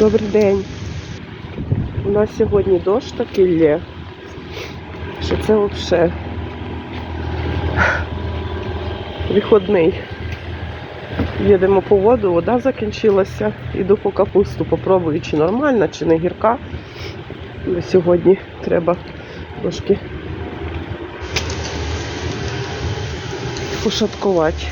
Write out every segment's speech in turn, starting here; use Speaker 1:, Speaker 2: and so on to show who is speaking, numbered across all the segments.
Speaker 1: Добрий день. У нас сьогодні дощ такий лє, що це взагалі виходний. Їдемо по воду, вода закінчилася. Іду по капусту, попробую, чи нормальна, чи не гірка. Сьогодні треба трошки пошаткувати.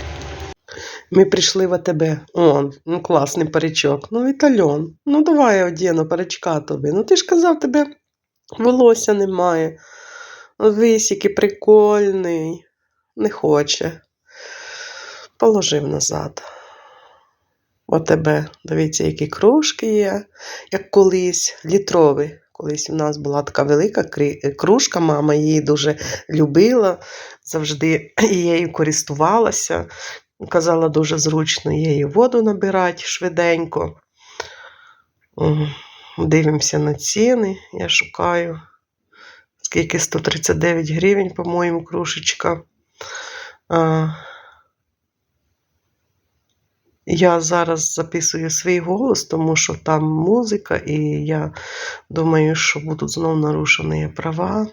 Speaker 1: Ми прийшли в АТБ. О, ну класний паричок. Ну, Вітальон, ну давай я одіну паричка тобі. Ну ти ж казав, тебе волосся немає. Вись, який прикольний. Не хоче. Положив назад. В АТБ. Дивіться, які кружки є, як колись, літрові. Колись у нас була така велика кружка, мама її дуже любила, завжди її користувалася. Казала, дуже зручно її воду набирати швиденько. Дивимося на ціни. Я шукаю. Скільки 139 гривень, по-моєму, кружечка. Я зараз записую свій голос, тому що там музика, і я думаю, що будуть знову нарушені права.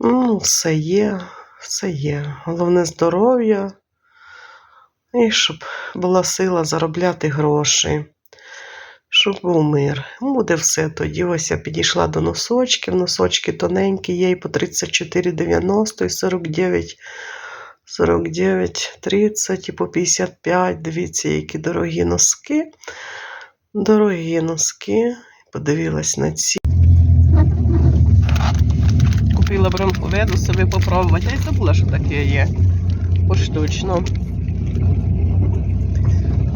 Speaker 1: Ну, все є, все є. Головне здоров'я. І щоб була сила заробляти гроші, щоб був мир. Буде все тоді. Ось я підійшла до носочків. Носочки тоненькі, є і по 34,90 і 49, 49, 30 і по 55. Дивіться, які дорогі носки. Дорогі носки. Подивилась на ці. Купила бронховеду собі попробувати. Я й забула, що таке є. Поштучно.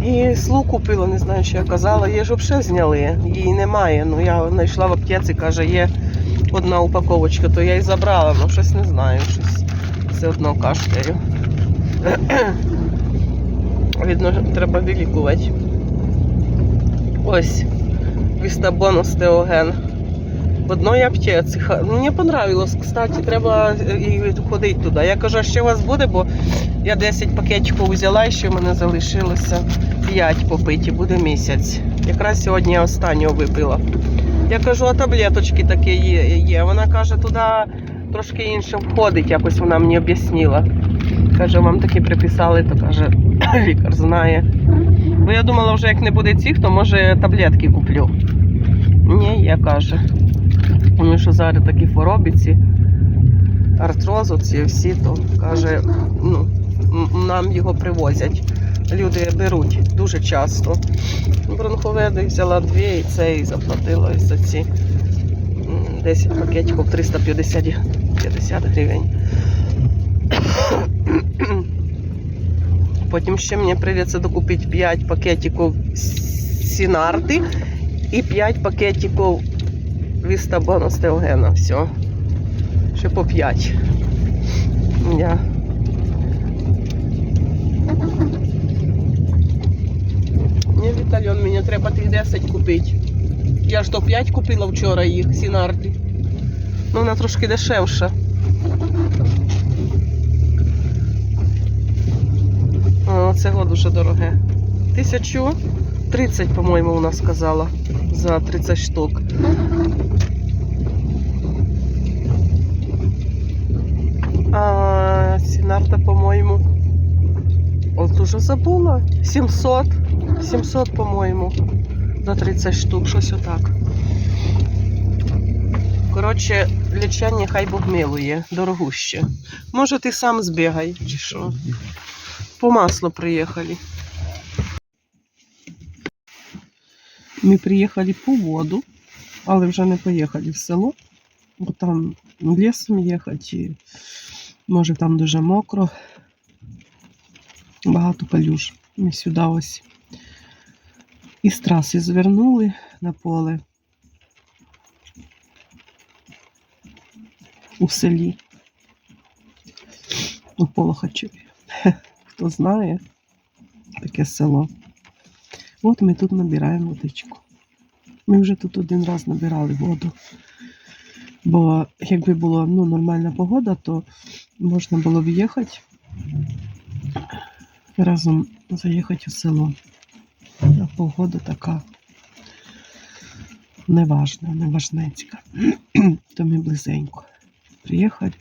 Speaker 1: І слу купила, не знаю, що я казала. Її ж взагалі зняли, її немає. Ну я знайшла в аптеці, каже, є одна упаковочка, то я її забрала, ну щось не знаю, щось все одно кашляю. Відно, треба вилікувати. Ось Вістабонус Теоген. В одній аптеці. Ха- Мені понравилось, кстати, треба е, ходити туди. Я кажу, а ще у вас буде, бо я 10 пакетиків взяла, і ще в мене залишилося 5 попиті, буде місяць. Якраз сьогодні я останнього випила. Я кажу, а таблеточки такі є. Вона каже, туди трошки інше входить, якось вона мені об'яснила. Каже, вам такі приписали, то каже, лікар знає. Бо я думала, вже як не буде цих, то може таблетки куплю. Ні, я каже. Тому що зараз такі хвороби ці, артроз, ці всі, то каже, ну, нам його привозять. Люди беруть дуже часто. Бронховеди взяла дві і це і заплатила за ці 10 пакетиків 350 50 гривень. Потім ще мені прийдеться докупити 5 пакетиків сінарти і 5 пакетиків Вістабону Стеогена. Все. Ще по 5. Я. Ні, Вітальон, мені треба тих 10 купити. Я ж то 5 купила вчора їх, сінарти. Ну, вона трошки дешевша. О, це дуже дороге. Тисячу 30, по-моєму, вона сказала. За 30 штук. А Сінарта, по-моєму. От уже забула. 700. 700, по-моєму. За 30 штук, щось отак. Коротше, лічення хай Бог милує, дорогуще. Може, ти сам збігай, чи що? По маслу приїхали. Ми приїхали по воду, але вже не поїхали в село, бо там лісом їхати, може там дуже мокро. Багато калюж. Ми сюди ось із траси звернули на поле у селі. У Полохачеві. Хто знає, таке село. От ми тут набираємо водичку. Ми вже тут один раз набирали воду. Бо якби була ну, нормальна погода, то можна було б їхати разом заїхати у село. А погода така Неважно, неважнецька. То ми близенько. Приїхали.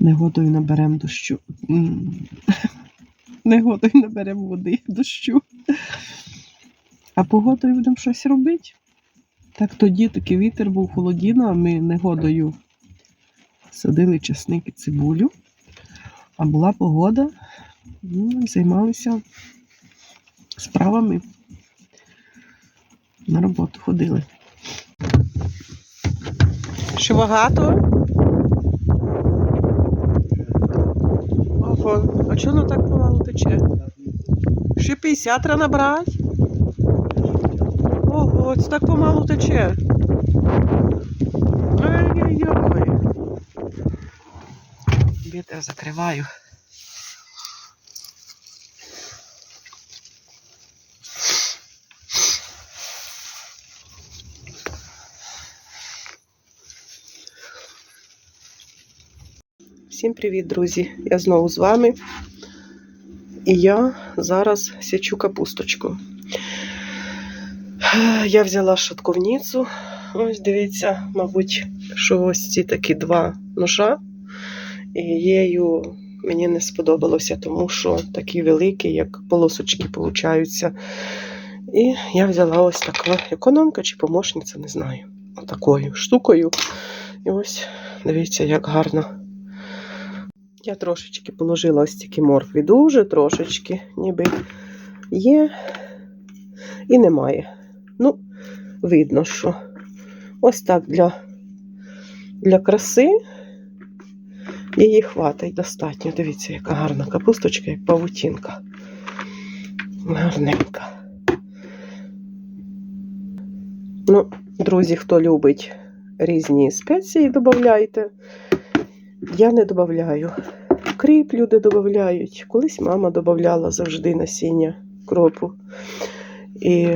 Speaker 1: Негодою наберемо дощу. Негодою наберемо води, дощу. А погодою будемо щось робити. Так тоді такий вітер був холодіно, а ми негодою садили часник і цибулю. А була погода, ну, займалися справами. На роботу ходили. Ще багато? Ого, а чого воно так помало тече? Ще 50 треба набрати? Ого, це так помалу тече. Ай-яй-яй. Вітер закриваю. Всім привіт, друзі! Я знову з вами. І я зараз сячу капусточку. Я взяла шатковницю. Ось дивіться, мабуть, що ось ці такі два ножа. Її мені не сподобалося, тому що такі великі, як полосочки получаються. І я взяла ось таку економка чи помощниця, не знаю. Отакою штукою. І ось дивіться, як гарно. Я трошечки положила ось такі моркві, дуже трошечки, ніби є і немає. Ну, видно, що ось так для, для краси її хватить достатньо. Дивіться, яка гарна капусточка, як павутінка. Гарненька. Ну, друзі, хто любить різні спеції, додавайте. Я не додаю. Кріп люди додають. Колись мама додавала завжди насіння кропу. І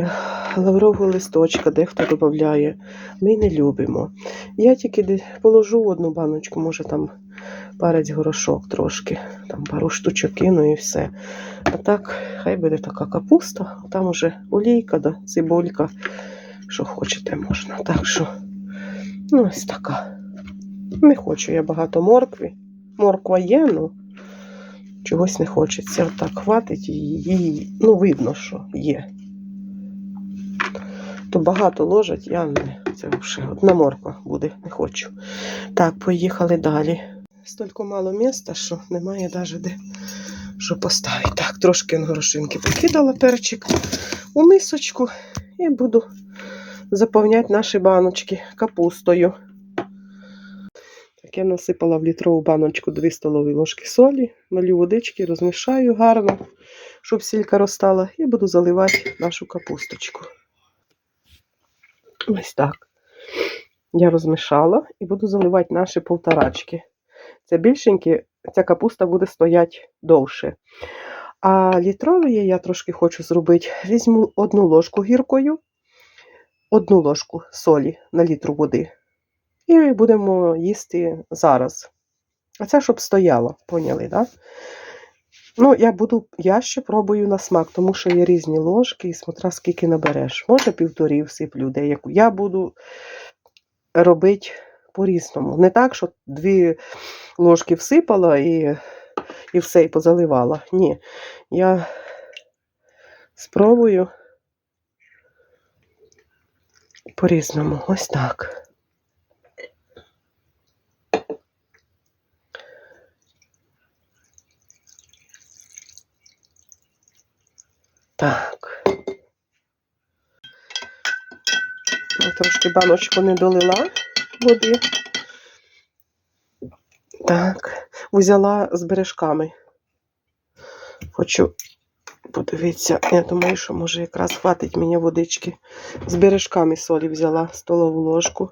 Speaker 1: лаврового листочка дехто додає. Ми не любимо. Я тільки положу одну баночку, може там парець горошок трошки, там пару штучок кину і все. А так, хай буде така капуста, а там уже олійка, да, цибулька, що хочете можна. Так що, ну, ось така. Не хочу я багато моркві. Морква є, ну чогось не хочеться. Отак хватить її, ну, видно, що є. То багато ложать, я не. Це вже одна морква буде, не хочу. Так, поїхали далі. Стільки мало міста, що немає навіть де що поставити. Так, трошки горошинки покидала перчик у мисочку і буду заповняти наші баночки капустою. Так, я насипала в літрову баночку 2 столові ложки солі, налю водички, розмішаю гарно, щоб сілька розтала, і буду заливати нашу капусточку. Ось так. Я розмішала і буду заливати наші полторачки. Це більшенькі, ця капуста буде стояти довше. А літрові я трошки хочу зробити. Візьму одну ложку гіркою, одну ложку солі на літру води. І будемо їсти зараз. А це щоб стояло, поняли? Да? Ну, я буду, я ще пробую на смак, тому що є різні ложки, і смотря скільки набереш. Може, півторі всиплю деяку. Я буду робити по-різному. Не так, що дві ложки всипала і, і все, і позаливала. Ні. Я спробую по-різному. Ось так. Так. Я трошки баночку не долила води. Так, взяла з бережками. Хочу подивитися. Я думаю, що може якраз хватить мені водички. З бережками солі взяла столову ложку.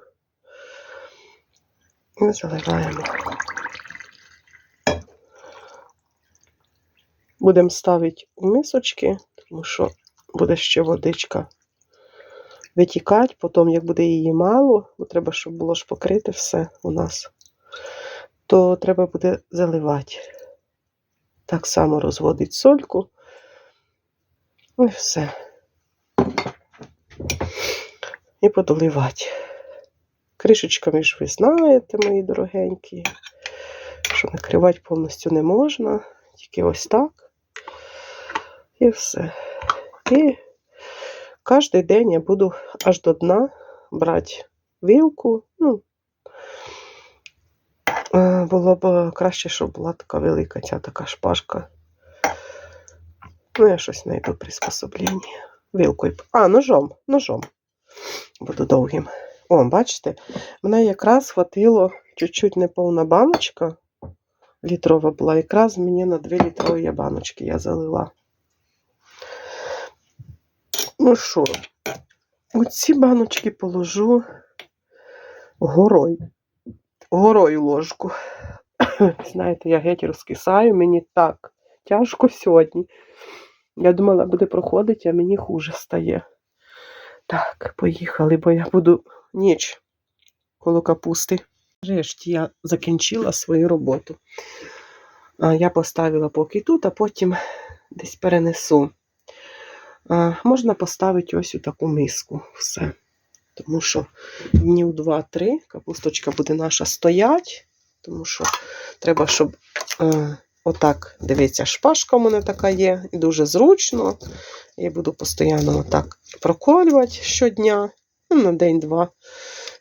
Speaker 1: І заливаємо. Будемо ставити у мисочки, тому що буде ще водичка витікати. Потім, як буде її мало, бо треба, щоб було ж покрити все у нас, то треба буде заливати. Так само розводить сольку. І все. і подоливати. Кришечками ж ви знаєте, мої дорогенькі, що накривати повністю не можна, тільки ось так. І все. І кожен день я буду аж до дна брати вілку. Ну, е, було б краще, щоб була така велика ця така шпажка. Ну, я щось знайду приспособлення. Вилкою. А, ножом, ножом. Буду довгим. О, бачите, мене якраз хватило чуть-чуть неповна баночка. Літрова була, якраз мені на 2 літрові баночки я залила. Ну що, оці баночки положу горою. Горою ложку. Знаєте, я геть розкисаю, мені так тяжко сьогодні. Я думала, буде проходити, а мені хуже стає. Так, поїхали, бо я буду ніч коло капусти. Нарешті я закінчила свою роботу. Я поставила поки тут, а потім десь перенесу. Можна поставити ось у таку миску все. Тому що днів 2-3 капусточка буде наша стоять, тому що треба, щоб е, отак, дивіться, шпажка у мене така є, і дуже зручно. Я буду постійно отак проколювати щодня. Ну, на день-два.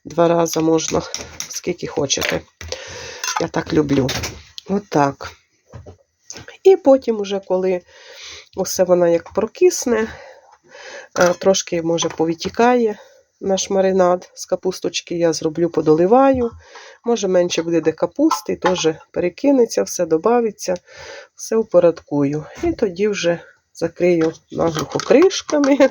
Speaker 1: Два рази можна, скільки хочете. Я так люблю. Отак. І потім, уже, коли усе вона як прокисне, е, трошки, може, повитікає наш маринад з капусточки, я зроблю, подоливаю. Може, менше буде де капусти, теж перекинеться, все додається, все упорядкую. І тоді вже закрию наглухо кришками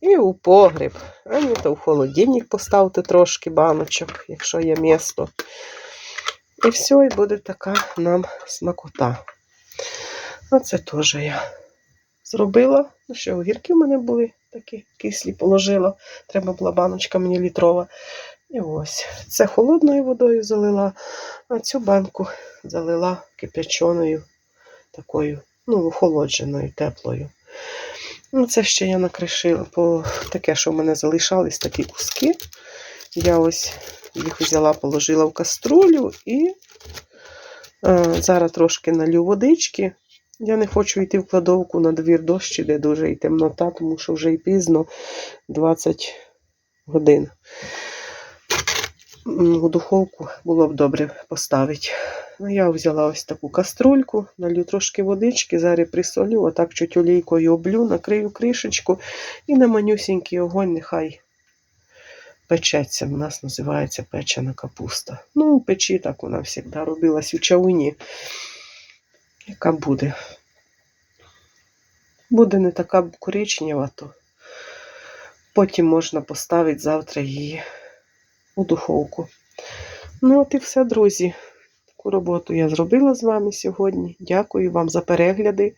Speaker 1: і у погріб. А ні, то в холодильник поставити трошки баночок, якщо є місто. І все, і буде така нам смакота. Оце теж я зробила. Ну що, огірки в мене були такі кислі, положила. Треба була баночка мені літрова. І ось. Це холодною водою залила, а цю банку залила кип'яченою, такою, ну, охолодженою, теплою. Ну, це ще я накришила, по таке, що в мене залишались такі куски. Я ось їх взяла, положила в каструлю і е, зараз трошки налю водички. Я не хочу йти в кладовку на двір дощ, іде дуже і темнота, тому що вже і пізно 20 годин. У духовку було б добре поставити. Ну, я взяла ось таку каструльку, налью трошки водички, зараз присолю, отак чуть олійкою облю, накрию кришечку і на манюсінький огонь нехай печеться. У нас називається печена капуста. Ну, печі так вона завжди робилась у чавуні. Яка буде? Буде не така коричнева, то потім можна поставити завтра її у духовку. Ну, от і все, друзі. Таку роботу я зробила з вами сьогодні. Дякую вам за перегляди.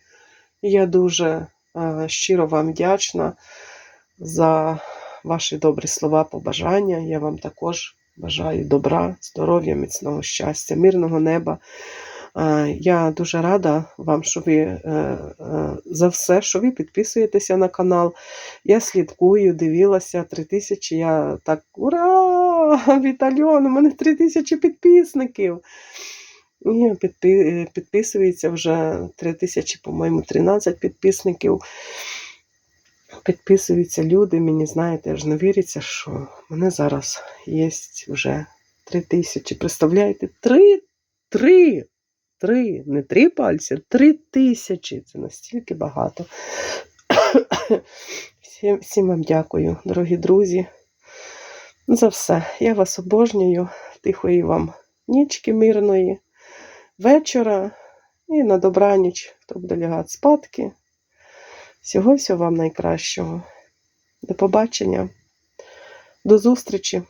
Speaker 1: Я дуже е, щиро вам вдячна за ваші добрі слова, побажання. Я вам також бажаю добра, здоров'я, міцного щастя, мирного неба. Е, Я дуже рада вам, що ви е, е, за все, що ви підписуєтеся на канал. Я слідкую, дивилася 3000. Я так ура! Вітальон, у мене 3000 підписників. І підписується вже 3000, по-моєму, 13 підписників. Підписуються люди, мені знаєте, аж не віриться, що в мене зараз є вже 3000. Представляєте? Три, три, три, не три пальці, три тисячі. Це настільки багато. Всім, всім вам дякую, дорогі друзі, за все. Я вас обожнюю. Тихої вам нічки мирної, вечора і на добраніч, хто буде лягати спадки. Всього всього вам найкращого. До побачення. До зустрічі!